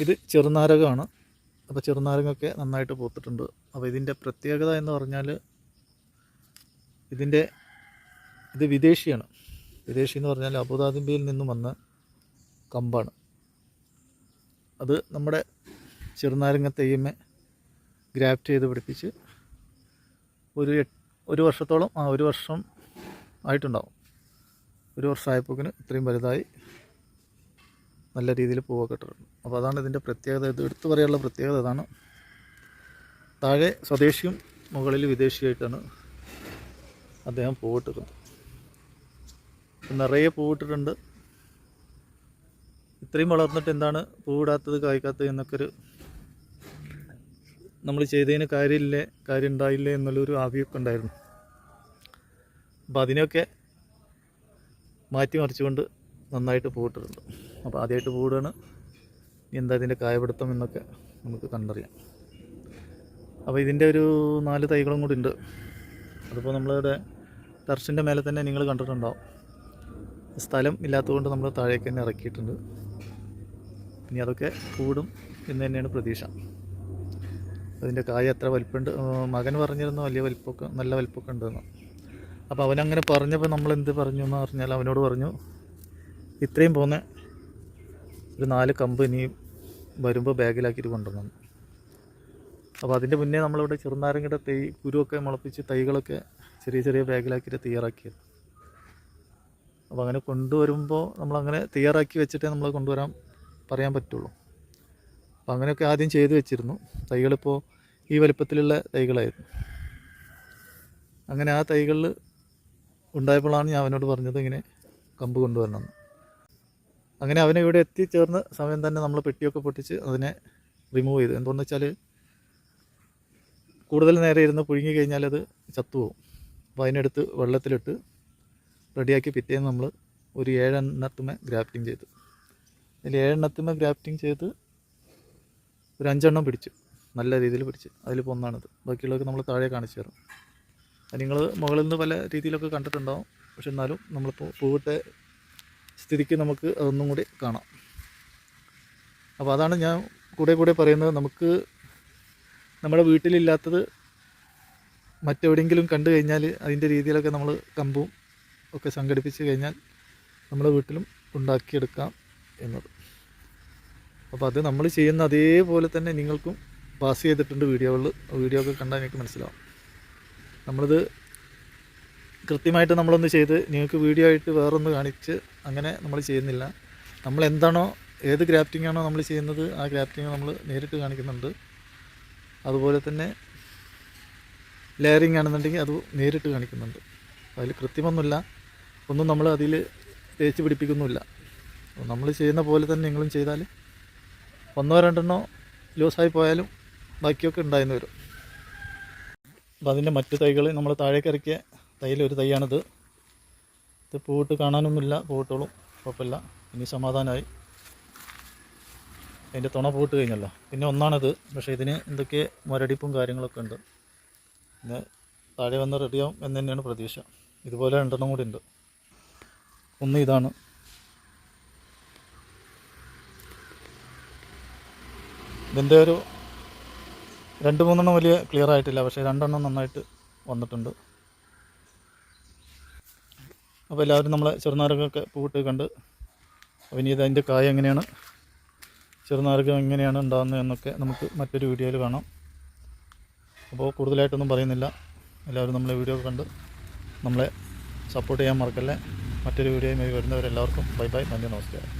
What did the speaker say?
ഇത് ചെറുനാരകമാണ്. അപ്പോൾ ചെറുനാരകമൊക്കെ നന്നായിട്ട് പൂത്തിട്ടുണ്ട്. അപ്പോൾ ഇതിന്റെ പ്രത്യേകത എന്ന് പറഞ്ഞാൽ ഇതിന്റെ ഇത് വിദേശിയാണ്. വിദേശി എന്ന് പറഞ്ഞാൽ അബുദാബിയിൽ നിന്നും വന്ന കമ്പാണ്. അത് നമ്മുടെ ചെറുനാരങ്ങ തെയ്യമ്മ ഗ്രാഫ്റ്റ് ചെയ്ത് പിടിപ്പിച്ച് ഒരു ഒരു വർഷത്തോളം ആ ഒരു വർഷം ആയിട്ടുണ്ടാവും. ഒരു വർഷമായപ്പോക്കിന് ഇത്രയും വലുതായി നല്ല രീതിയിൽ പൂവൊക്കെ ഇട്ടിട്ടുണ്ട്. അപ്പോൾ അതാണ് ഇതിന്റെ പ്രത്യേകത. ഇത് എടുത്തു പറയാനുള്ള പ്രത്യേകത അതാണ് താഴെ സ്വദേശിയും മുകളിൽ വിദേശിയായിട്ടാണ് അദ്ദേഹം പൂവിട്ടിരുന്നത് നിറയെ പൂവിട്ടിട്ടുണ്ട് ഇത്രയും വളർന്നിട്ട് എന്താണ് പൂവിടാത്തത് കായ്ക്കാത്തത് എന്നൊക്കെ നമ്മൾ ചെയ്തതിന് കാര്യമില്ലേ കാര്യം ഉണ്ടായില്ലേ എന്നുള്ളൊരു ആവിയൊക്കെ ഉണ്ടായിരുന്നു. അപ്പോൾ അതിനെയൊക്കെ മാറ്റിമറിച്ചുകൊണ്ട് നന്നായിട്ട് പൂവിട്ടിട്ടുണ്ട് അപ്പോൾ ആദ്യമായിട്ട് പോവുകയാണ്. എന്താ ഇതിന്റെ കായപിടുത്തം എന്നൊക്കെ നമുക്ക് കണ്ടറിയാം. അപ്പോൾ ഇതിന്റെ ഒരു നാല് തൈകളും കൂടി ഉണ്ട്. അതിപ്പോൾ നമ്മളുടെ ടെറസിന്റെ മേലെ തന്നെ നിങ്ങൾ കണ്ടിട്ടുണ്ടാവും. സ്ഥലം ഇല്ലാത്തതുകൊണ്ട് നമ്മൾ താഴേക്ക് തന്നെ ഇറക്കിയിട്ടുണ്ട്. ഇനി അതൊക്കെ കൂടും എന്ന് തന്നെയാണ് പ്രതീക്ഷ. അതിന്റെ കായ എത്ര വലിപ്പമുണ്ട് മകൻ പറഞ്ഞിരുന്നു വലിയ വലിപ്പമൊക്കെ നല്ല വലിപ്പമൊക്കെ ഉണ്ടെന്ന് അപ്പോൾ അവനങ്ങനെ പറഞ്ഞപ്പോൾ നമ്മൾ എന്ത് പറഞ്ഞു എന്ന് പറഞ്ഞാൽ അവനോട് പറഞ്ഞു ഇത്രയും പോന്ന. ഒരു നാല് കമ്പ് ഇനി വരുമ്പോൾ ബാഗിലാക്കിയിട്ട് കൊണ്ടുവന്നു അപ്പോൾ അതിന്റെ മുന്നേ നമ്മളിവിടെ ചെറുനാരങ്ങയുടെ തൈ കുരുവൊക്കെ മുളപ്പിച്ച് തൈകളൊക്കെ ചെറിയ ചെറിയ ബാഗിലാക്കിയിട്ട് തയ്യാറാക്കിയത്. അപ്പോൾ അങ്ങനെ കൊണ്ടുവരുമ്പോൾ നമ്മളങ്ങനെ തയ്യാറാക്കി വെച്ചിട്ടേ നമ്മൾ കൊണ്ടുവരാൻ പറയാൻ പറ്റുള്ളൂ. അപ്പോൾ അങ്ങനെയൊക്കെ ആദ്യം ചെയ്തു വെച്ചിരുന്നു. തൈകളിപ്പോൾ ഈ വലിപ്പത്തിലുള്ള തൈകളായിരുന്നു. അങ്ങനെ ആ തൈകളിൽ ഉണ്ടായപ്പോഴാണ് ഞാൻ അവനോട് പറഞ്ഞത് ഇങ്ങനെ കമ്പ് കൊണ്ടുവരണം എന്ന്. അങ്ങനെ അവനെ ഇവിടെ എത്തിച്ചേർന്ന സമയം തന്നെ നമ്മൾ പെട്ടിയൊക്കെ പൊട്ടിച്ച് അതിനെ റിമൂവ് ചെയ്തു. എന്തുകൊണ്ടെന്ന് വെച്ചാൽ കൂടുതൽ നേരം ഇരുന്ന് പുഴുങ്ങി കഴിഞ്ഞാൽ അത് ചത്തുപോകും. അപ്പോൾ അതിനെടുത്ത് വെള്ളത്തിലിട്ട് റെഡിയാക്കി പിറ്റേന്ന് നമ്മൾ ഒരു ഏഴെണ്ണത്തുമേ ഗ്രാഫ്റ്റിംഗ് ചെയ്തു. അതിൽ ഏഴെണ്ണത്തുമേ ഗ്രാഫ്റ്റിംഗ് ചെയ്ത് ഒരു അഞ്ചെണ്ണം പിടിച്ചു. നല്ല രീതിയിൽ പിടിച്ച്. അതിലിപ്പോൾ ഒന്നാണിത്. ബാക്കിയുള്ളതൊക്കെ നമ്മൾ താഴെ കാണിച്ചു തരാം. നിങ്ങൾ മുകളിൽ നിന്ന് പല രീതിയിലൊക്കെ കണ്ടിട്ടുണ്ടാവും. പക്ഷെ എന്നാലും നമ്മളിപ്പോൾ പൂവിട്ട സ്ഥിതിക്ക് നമുക്ക് അതൊന്നും കൂടി കാണാം. അപ്പോൾ അതാണ് ഞാൻ കൂടെ കൂടെ പറയുന്നത്. നമുക്ക് നമ്മുടെ വീട്ടിലില്ലാത്തത് മറ്റെവിടെയെങ്കിലും കണ്ടു കഴിഞ്ഞാൽ അതിന്റെ രീതിയിലൊക്കെ നമ്മൾ കമ്പും ഒക്കെ സംഘടിപ്പിച്ച് കഴിഞ്ഞാൽ നമ്മുടെ വീട്ടിലും ഉണ്ടാക്കിയെടുക്കാം എന്നത്. അപ്പോൾ അത് നമ്മൾ ചെയ്യുന്ന അതേപോലെ തന്നെ നിങ്ങൾക്കും പാസ് ചെയ്തിട്ടുണ്ട് വീഡിയോകളിൽ വീഡിയോ ഒക്കെ കണ്ടാൽ നിങ്ങൾക്ക് മനസ്സിലാവും. നമ്മളിത് കൃത്യമായിട്ട് നമ്മളൊന്ന് ചെയ്ത് നിങ്ങൾക്ക് വീഡിയോ ആയിട്ട് വേറൊന്ന് കാണിച്ച് അങ്ങനെ നമ്മൾ ചെയ്യുന്നില്ല. നമ്മൾ എന്താണോ ഏത് ഗ്രാഫ്റ്റിംഗ് ആണോ നമ്മൾ ചെയ്യുന്നത് ആ ഗ്രാഫ്റ്റിംഗ് നമ്മൾ നേരിട്ട് കാണിക്കുന്നുണ്ട്. അതുപോലെ തന്നെ ലെയറിങ് ആണെന്നുണ്ടെങ്കിൽ അത് നേരിട്ട് കാണിക്കുന്നുണ്ട്. അതിൽ കൃത്യമൊന്നുമില്ല. ഒന്നും നമ്മൾ അതിൽ തേച്ച് പിടിപ്പിക്കുന്നുമില്ല. നമ്മൾ ചെയ്യുന്ന പോലെ തന്നെ നിങ്ങളും ചെയ്താൽ ഒന്നോ രണ്ടെണ്ണോ ലൂസായി പോയാലും ബാക്കിയൊക്കെ ഉണ്ടായിരുന്നു വരും. അപ്പോൾ അതിന്റെ മറ്റു തൈകൾ നമ്മൾ താഴേക്ക് ഒരു തൈയാണിത് ഇത് പൂവിട്ട് കാണാനൊന്നുമില്ല പൂവിട്ടോളും. കുഴപ്പമില്ല. ഇനി സമാധാനമായി. അതിന്റെ തുണ പൂട്ട് കഴിഞ്ഞല്ലോ. പിന്നെ ഒന്നാണിത് പക്ഷേ ഇതിന് എന്തൊക്കെ മുരടിപ്പും കാര്യങ്ങളൊക്കെ ഉണ്ട്. പിന്നെ താഴെ വന്ന് റെഡിയാവും എന്ന് തന്നെയാണ് പ്രതീക്ഷ. ഇതുപോലെ രണ്ടെണ്ണം കൂടി ഉണ്ട്. ഒന്ന് ഇതാണ്. ഇതിന്റെ ഒരു രണ്ട് മൂന്നെണ്ണം വലിയ ക്ലിയർ ആയിട്ടില്ല പക്ഷേ രണ്ടെണ്ണം നന്നായിട്ട് വന്നിട്ടുണ്ട്. അപ്പോൾ എല്ലാവരും നമ്മളെ ചെറുനാരകമൊക്കെ പൂവിട്ട് കണ്ട് അപ്പം ഇനി അതിന്റെ കായ എങ്ങനെയാണ്? ചെറുനാരകം എങ്ങനെയാണ് ഉണ്ടാകുന്നത് എന്നൊക്കെ നമുക്ക് മറ്റൊരു വീഡിയോയിൽ കാണാം. അപ്പോൾ കൂടുതലായിട്ടൊന്നും പറയുന്നില്ല. എല്ലാവരും നമ്മളെ വീഡിയോ കണ്ട് നമ്മളെ സപ്പോർട്ട് ചെയ്യാൻ മറക്കല്ലേ. മറ്റൊരു വീഡിയോയുമായി വരുന്നവരെല്ലാവർക്കും ബൈ ബൈ നന്ദി നമസ്കാരം.